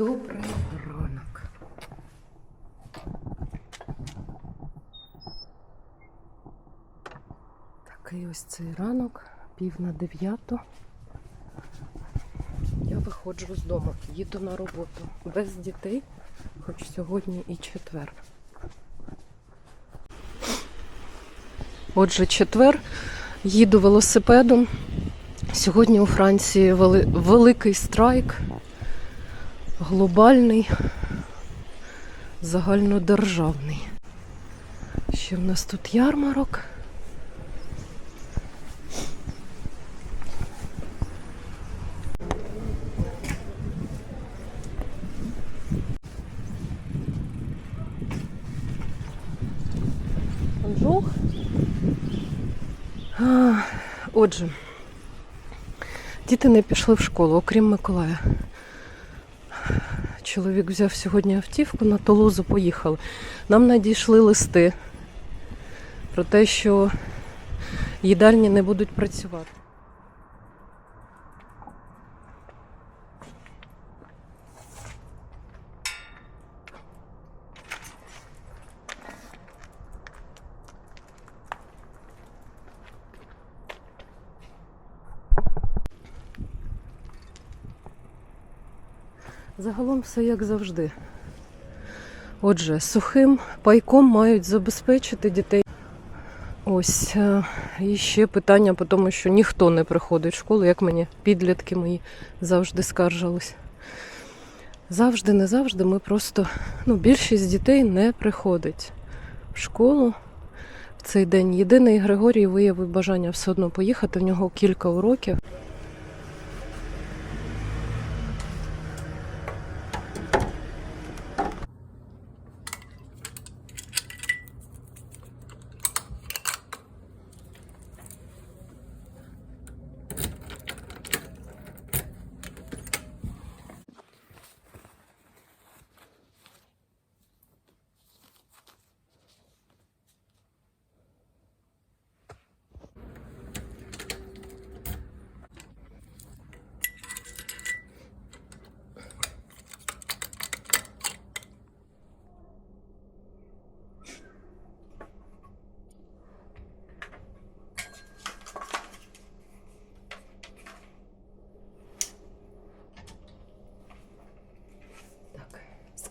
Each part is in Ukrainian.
Добрий ранок. Такий ось цей ранок, пів на дев'яту. Я виходжу з дому, їду на роботу без дітей, хоч сьогодні і четвер. Отже, четвер їду велосипедом. Сьогодні у Франції вели- великий страйк, глобальний, загальнодержавний. Ще в нас тут ярмарок. Отже, діти не пішли в школу, окрім Миколая. Чоловік взяв сьогодні автівку на Толузу, поїхали. Нам надійшли листи про те, що їдальні не будуть працювати. Все як завжди. Отже, сухим пайком мають забезпечити дітей. Ось е, і ще питання по тому, що ніхто не приходить в школу, як мені підлітки мої завжди скаржились. Завжди, не завжди, ми просто, ну, більшість дітей не приходить в школу в цей день. Єдиний Григорій виявив бажання все одно поїхати. В нього кілька уроків.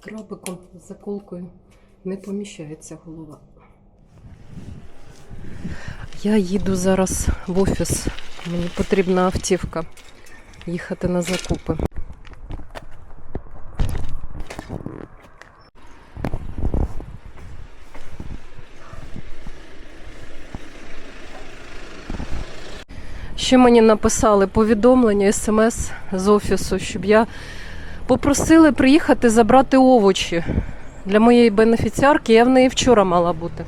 Крабиком, заколкою не поміщається голова. Я їду зараз в офіс. Мені потрібна автівка. Їхати на закупи. Ще мені написали повідомлення, смс з офісу, щоб я попросили приїхати забрати овочі для моєї бенефіціарки. Я в неї вчора мала бути.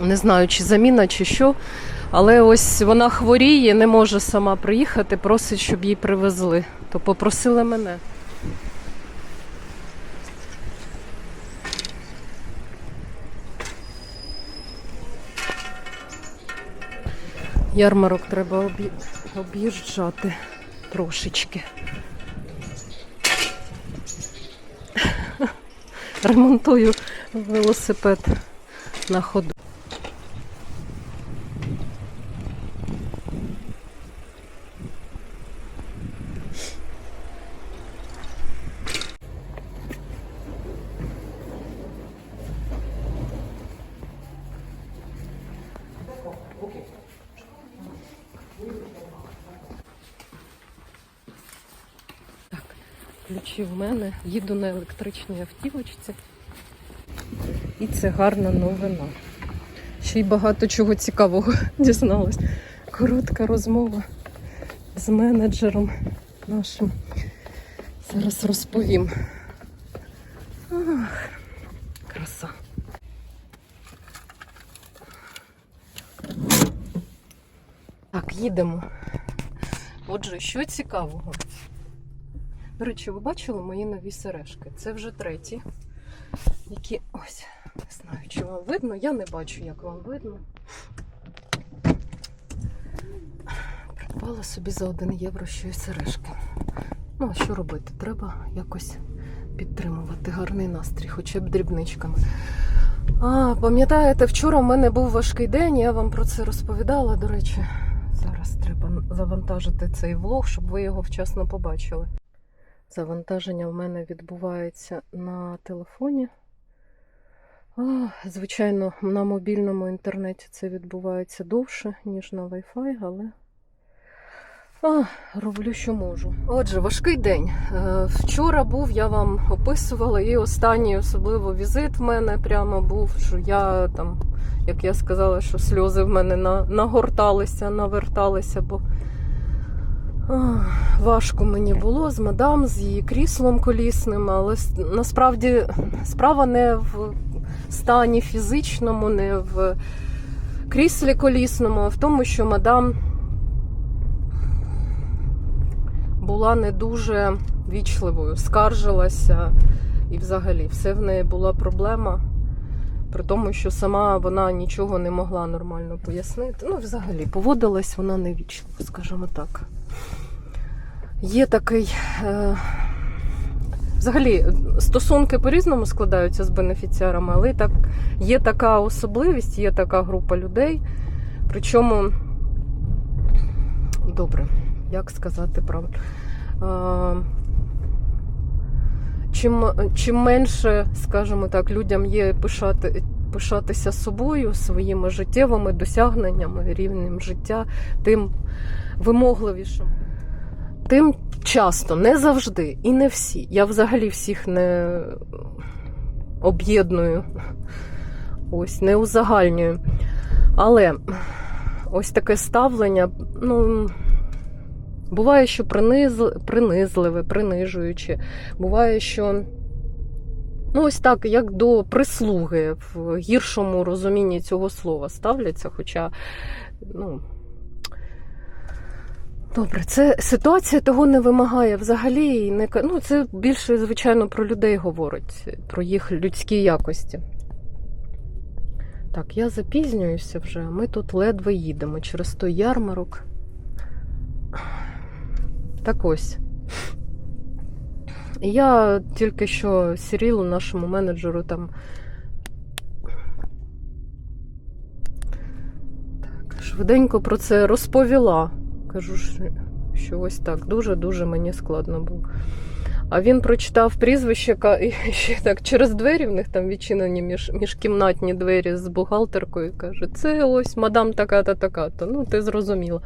Не знаю, чи заміна, чи що. Але ось вона хворіє, не може сама приїхати, просить, щоб їй привезли. То попросили мене. Ярмарок треба об'їжджати трошечки. Ремонтую велосипед на ходу. Ключі в мене. Їду на електричній автівочці. І це гарна новина. Ще й багато чого цікавого дізналась. Коротка розмова з менеджером нашим. Зараз розповім. Ах, краса. Так, їдемо. Отже, що цікавого? До речі, ви бачили мої нові сережки? Це вже треті, які ось, не знаю, чи вам видно, я не бачу, як вам видно. Придбала собі за 1 євро ще й сережки. Ну, а що робити? Треба якось підтримувати гарний настрій, хоча б дрібничками. А, пам'ятаєте, вчора в мене був важкий день, я вам про це розповідала. До речі, зараз треба завантажити цей влог, щоб ви його вчасно побачили. Завантаження в мене відбувається на телефоні. А, звичайно, на мобільному інтернеті це відбувається довше, ніж на Wi-Fi, але а, роблю, що можу. Отже, важкий день. Е, Вчора був, я вам описувала, і останній особливо візит в мене прямо був, що я там, як я сказала, що сльози в мене нагорталися, наверталися, бо важко мені було з мадам, з її кріслом колісним, але насправді справа не в стані фізичному, не в кріслі колісному, а в тому, що мадам була не дуже вічливою, скаржилася і взагалі все в неї була проблема. При тому, що сама вона нічого не могла нормально пояснити. Ну, взагалі, поводилась вона невічливо, скажімо так. Є такий. Е... Взагалі, стосунки по-різному складаються з бенефіціарами, але так, є така особливість, є така група людей. Причому, добре, як сказати правильно. Е, Чим, чим менше, скажімо так, людям є пишати, пишатися собою, своїми життєвими досягненнями, рівнем життя, тим вимогливішим. Тим часто, не завжди і не всі. Я взагалі всіх не об'єдную, ось, не узагальнюю. Але ось таке ставлення, ну. Буває, що приниз... принизливе, принижуюче. Буває, що ну, ось так, як до прислуги в гіршому розумінні цього слова ставляться. Хоча, ну. Добре, це ситуація того не вимагає взагалі. і Не... Ну, це більше, звичайно, про людей говорить, про їх людські якості. Так, я запізнююся вже. Ми тут ледве їдемо через той ярмарок. Так ось. Я тільки що Сірілу, нашому менеджеру, там. Так, швиденько про це розповіла. Кажу, що- ось так дуже-дуже мені складно було. А він прочитав прізвище і ще так через двері в них там відчинені між, міжкімнатні двері з бухгалтеркою. Каже, це ось мадам така-то, така-то. Ну, ти зрозуміла.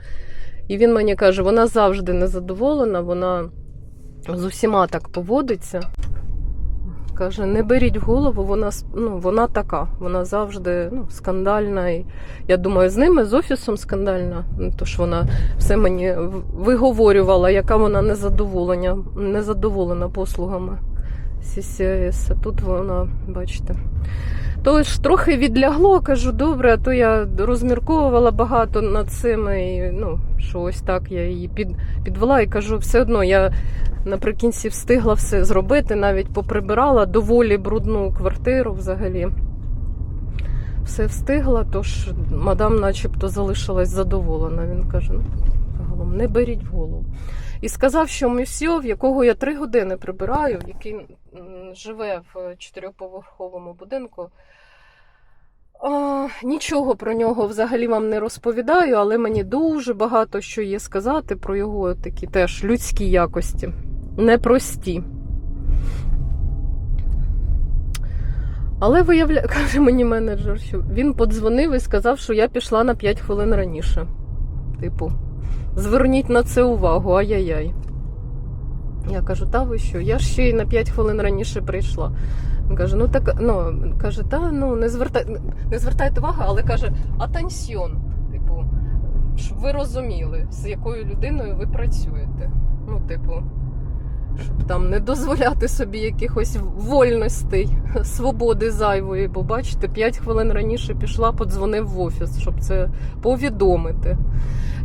І він мені каже, вона завжди незадоволена, вона з усіма так поводиться. Каже, не беріть в голову, вона, ну, вона така, вона завжди ну, скандальна. І я думаю, з ними, з офісом скандальна. Ну, Тож вона все мені виговорювала, яка вона незадоволена, незадоволена послугами CCS. Тут вона, бачите. Тож трохи відлягло, кажу, добре, а то я розмірковувала багато над цим, і ну, що ось так я її під, підвела і кажу, все одно я наприкінці встигла все зробити, навіть поприбирала доволі брудну квартиру взагалі. Все встигла, тож мадам начебто залишилась задоволена. Він каже: ну, загалом не беріть в голову. І сказав, що Мюсьо, в якого я три години прибираю, який живе в чотирьохповерховому будинку. А, нічого про нього взагалі вам не розповідаю, але мені дуже багато що є сказати про його такі теж людські якості. Непрості. Але виявляє, каже мені менеджер, що він подзвонив і сказав, що я пішла на 5 хвилин раніше. Типу, зверніть на це увагу, ай-яй-яй. Я кажу, та ви що? Я ще й на 5 хвилин раніше прийшла. Він каже, ну так, ну, каже, та ну не звертай, не звертайте увагу, але каже, атансьйон. Типу, щоб ви розуміли, з якою людиною ви працюєте. Ну, типу, там не дозволяти собі якихось вольностей, свободи зайвої, бо бачите, 5 хвилин раніше пішла, подзвонив в офіс, щоб це повідомити.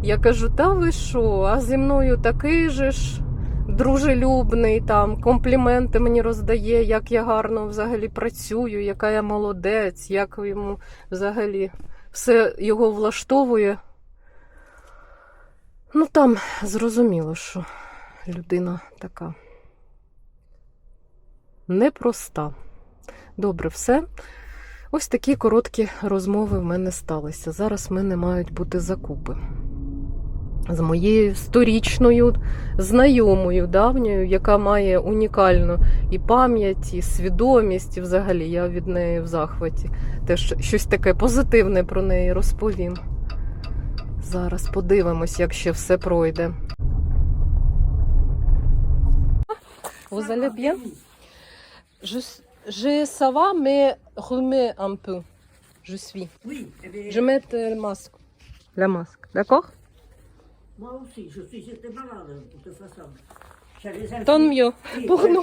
Я кажу, та ви що? А зі мною такий же ж дружелюбний, там компліменти мені роздає, як я гарно взагалі працюю, яка я молодець, як йому взагалі все його влаштовує. Ну там зрозуміло, що людина така непроста. Добре, все. Ось такі короткі розмови в мене сталися. Зараз в мене мають бути закупи. З моєю сторічною знайомою давньою, яка має унікальну і пам'ять, і свідомість, і взагалі я від неї в захваті. Теж щось таке позитивне про неї розповім. Зараз подивимось, як ще все пройде. Bien? Je, je, ça va, mais remets un peu. Je suis. Oui, eh Je mets le masque. La masque, d'accord? Moi aussi, je suis j'étais malade de toute façon. Tant mieux Oui, pour nous.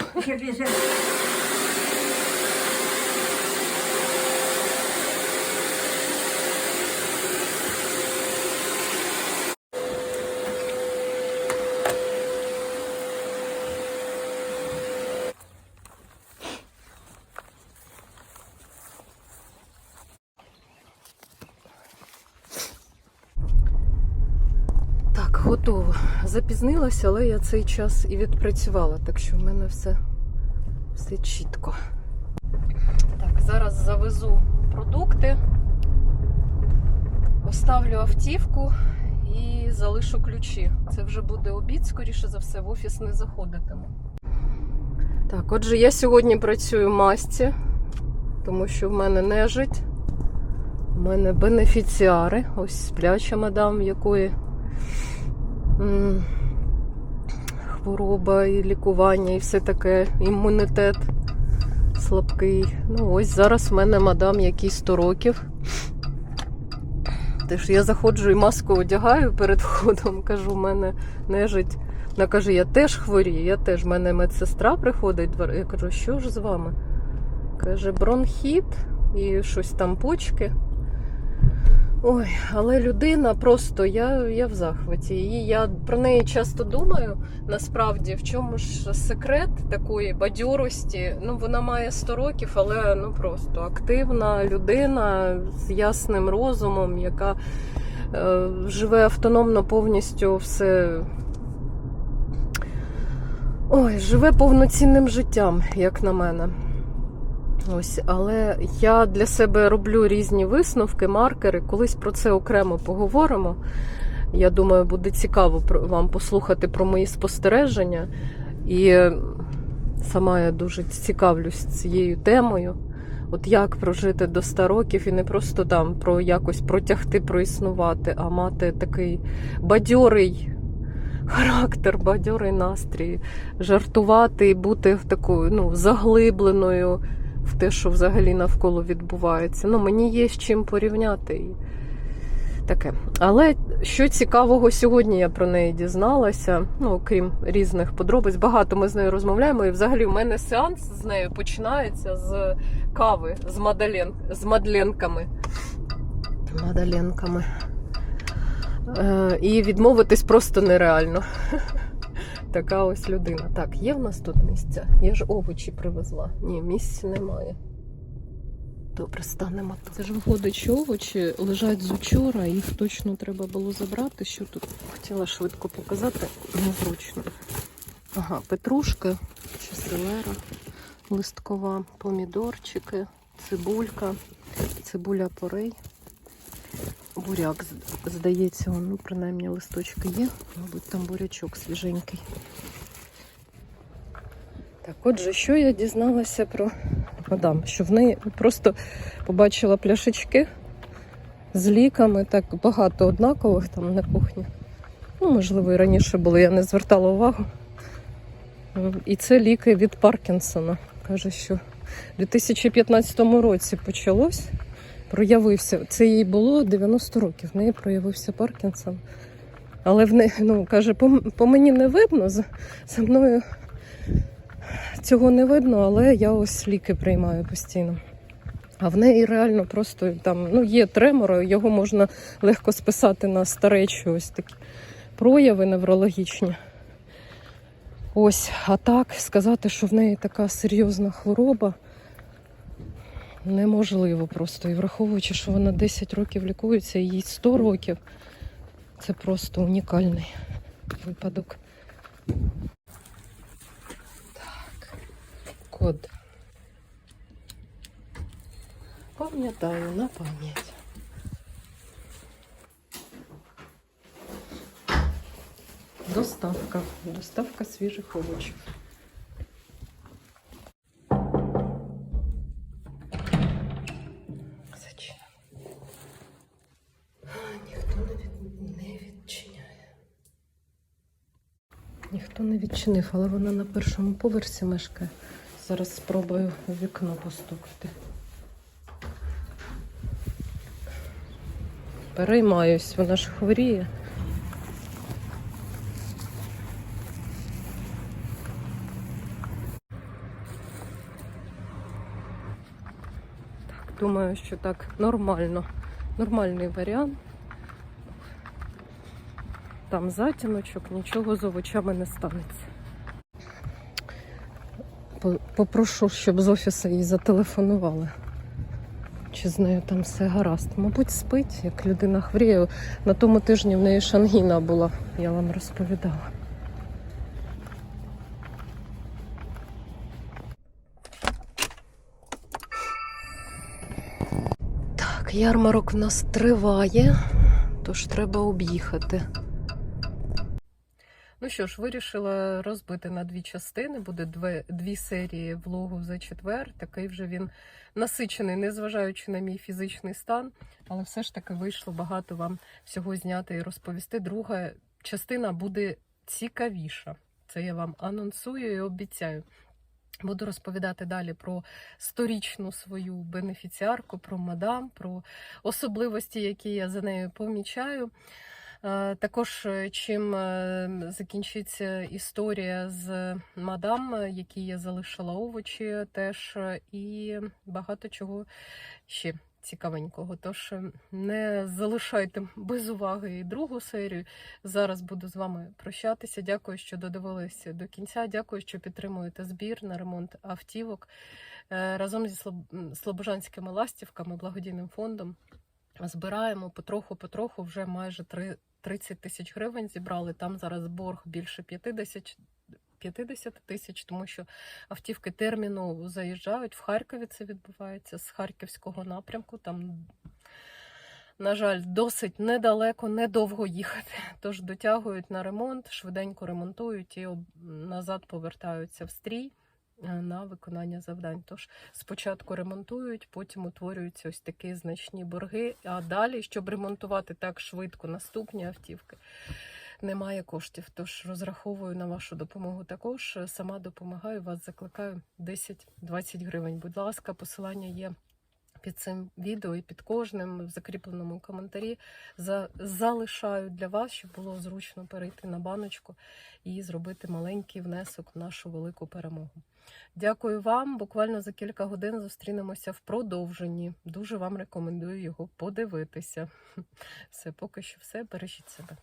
Готово. Запізнилася, але я цей час і відпрацювала, так що в мене все, все чітко. Так, зараз завезу продукти, поставлю автівку і залишу ключі. Це вже буде обід, скоріше за все, в офіс не заходитиму. Так, отже, я сьогодні працюю в масці, тому що в мене нежить. У мене бенефіціари. Ось спляча мадам, якої хвороба і лікування, і все таке, імунітет слабкий. Ну, ось зараз в мене мадам, якій 100 років. Теж я заходжу і маску одягаю перед входом, кажу, в мене нежить. Вона каже, я теж хворію, я теж. В мене медсестра приходить. Я кажу, що ж з вами? Каже, бронхіт і щось там почки. Ой, але людина просто я, я в захваті. І я про неї часто думаю. Насправді, в чому ж секрет такої бадьорості? Ну, вона має 100 років, але ну просто активна людина з ясним розумом, яка е, живе автономно повністю все. Ой, живе повноцінним життям, як на мене. Ось, але я для себе роблю різні висновки, маркери. Колись про це окремо поговоримо. Я думаю, буде цікаво вам послухати про мої спостереження. І сама я дуже цікавлюсь цією темою. От як прожити до 100 років і не просто там про якось протягти, проіснувати, а мати такий бадьорий характер, бадьорий настрій, жартувати і бути такою ну, заглибленою в те, що взагалі навколо відбувається. Ну, мені є з чим порівняти. І таке. Але що цікавого сьогодні я про неї дізналася, ну, окрім різних подробиць, багато ми з нею розмовляємо. І взагалі в мене сеанс з нею починається з кави, з, мадален, з мадленками. Мадаленками. Е, і відмовитись просто нереально. Така ось людина. Так, є в нас тут місця? Я ж овочі привезла. Ні, місця немає. Добре, станемо тут. Це ж виходить, що овочі лежать з учора, їх точно треба було забрати. Що тут хотіла швидко показати, незручно. Ага, петрушка чи селера листкова, помідорчики, цибулька, цибуля порей. Буряк, здається, ну, принаймні листочки є. Мабуть, там бурячок свіженький. Так, отже, що я дізналася про мадам? Що в неї просто побачила пляшечки з ліками, так багато однакових там на кухні. Ну, можливо, і раніше були, я не звертала увагу. І це ліки від Паркінсона. Каже, що в 2015 році почалось проявився. Це їй було 90 років. В неї проявився Паркінсон. Але в неї, ну, каже, по, по мені не видно, за, за мною цього не видно, але я ось ліки приймаю постійно. А в неї реально просто там ну, є тремор, його можна легко списати на старечі ось такі прояви неврологічні. Ось, а так сказати, що в неї така серйозна хвороба неможливо просто. І враховуючи, що вона 10 років лікується, їй 100 років, це просто унікальний випадок. Так, код. Пам'ятаю на пам'ять. Доставка. Доставка свіжих овочів. Відчинив, але вона на першому поверсі мешкає. Зараз спробую у вікно постукати. Переймаюсь, вона ж хворіє. Так, думаю, що так нормально. Нормальний варіант. Там затіночок, нічого з овочами не станеться. Попрошу, щоб з офісу їй зателефонували. Чи з нею там все гаразд? Мабуть, спить, як людина хворіє. На тому тижні в неї шангіна була, я вам розповідала. Так, ярмарок в нас триває, тож треба об'їхати. Ну що ж, вирішила розбити на дві частини. Буде дві, дві серії влогу за четвер. Такий вже він насичений, незважаючи на мій фізичний стан. Але все ж таки вийшло багато вам всього зняти і розповісти. Друга частина буде цікавіша. Це я вам анонсую і обіцяю. Буду розповідати далі про сторічну свою бенефіціарку, про мадам, про особливості, які я за нею помічаю. Е, Також е, чим е, закінчиться історія з мадам, які я залишила овочі, теж і багато чого ще цікавенького. Тож не залишайте без уваги і другу серію. Зараз буду з вами прощатися. Дякую, що додивилися до кінця. Дякую, що підтримуєте збір на ремонт автівок Е, разом зі Слобожанськими ластівками, благодійним фондом. Збираємо потроху-потроху, вже майже три- 30 тисяч гривень зібрали. Там зараз борг більше 50 50 тисяч, тому що автівки терміново заїжджають. В Харкові це відбувається з харківського напрямку. Там, на жаль, досить недалеко, недовго їхати. Тож дотягують на ремонт, швиденько ремонтують і назад повертаються в стрій на виконання завдань. Тож спочатку ремонтують, потім утворюються ось такі значні борги. А далі, щоб ремонтувати так швидко наступні автівки, немає коштів. Тож розраховую на вашу допомогу також. Сама допомагаю, вас закликаю 10-20 гривень. Будь ласка, посилання є. Під цим відео і під кожним в закріпленому коментарі за, залишаю для вас, щоб було зручно перейти на баночку і зробити маленький внесок в нашу велику перемогу. Дякую вам. Буквально за кілька годин зустрінемося в продовженні. Дуже вам рекомендую його подивитися. Все, поки що все. Бережіть себе.